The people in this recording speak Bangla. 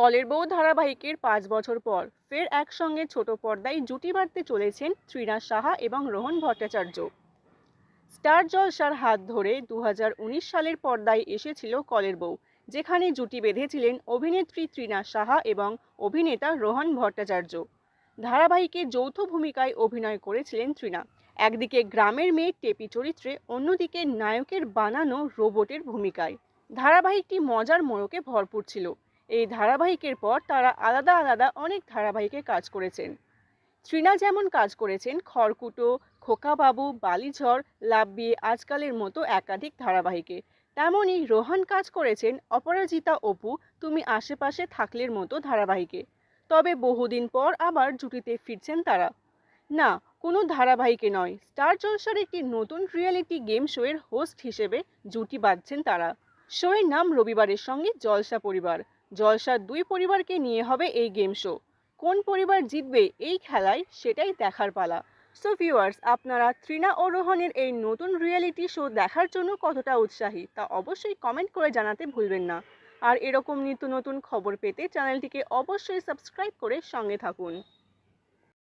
কলের বউ ধারাবাহিকের পাঁচ বছর পর ফের একসঙ্গে ছোট পর্দায় জুটি বাঁধতে চলেছেন ত্রিনা সাহা এবং রোহন ভট্টাচার্য। স্টার জলসার হাত ধরে দু হাজার উনিশ সালের পর্দায় এসেছিল কলের বউ, যেখানে জুটি বেঁধেছিলেন অভিনেত্রী ত্রিনা সাহা এবং অভিনেতা রোহন ভট্টাচার্য। ধারাবাহিকে যৌথ ভূমিকায় অভিনয় করেছিলেন ত্রিনা। একদিকে গ্রামের মেয়ে টেপি চরিত্রে, অন্যদিকে নায়কের বানানো রোবটের ভূমিকায়। ধারাবাহিকটি মজার মোড়কে ভরপুর ছিল। এই ধারাবাহিকের পর তারা আলাদা আলাদা অনেক ধারাবাহিকে কাজ করেছেন। ত্রিনা যেমন কাজ করেছেন, খড়কুটো, খোকাবাবু, বালিঝড় লাভ বিয়ে আজকালের মতো একাধিক ধারাবাহিকে। তেমনই রোহান কাজ করেছেন, অপরাজিতা অপু, তুমি আশেপাশে থাকলের মতো ধারাবাহিকে। তবে বহুদিন পর আবার জুটিতে ফিরছেন তারা। না, কোনো ধারাবাহিকে নয়, স্টার জলসার একটি নতুন রিয়েলিটি গেম শোয়ের হোস্ট হিসেবে জুটি বাঁধছেন তারা। শোয়ের নাম রবিবারের সঙ্গে জলসা পরিবার। জলসার দুই পরিবারকে নিয়ে হবে এই গেম শো কোন পরিবার জিতবে এই খেলায় সেটাই দেখার পালা। সো ভিউয়ার্স আপনারা ত্রিনা ও রোহনের এই নতুন রিয়েলিটি শো দেখার জন্য কতটা উৎসাহী তা অবশ্যই কমেন্ট করে জানাতে ভুলবেন না। আর এরকম নিত্য নতুন খবর পেতে চ্যানেলটিকে অবশ্যই সাবস্ক্রাইব করে সঙ্গে থাকুন।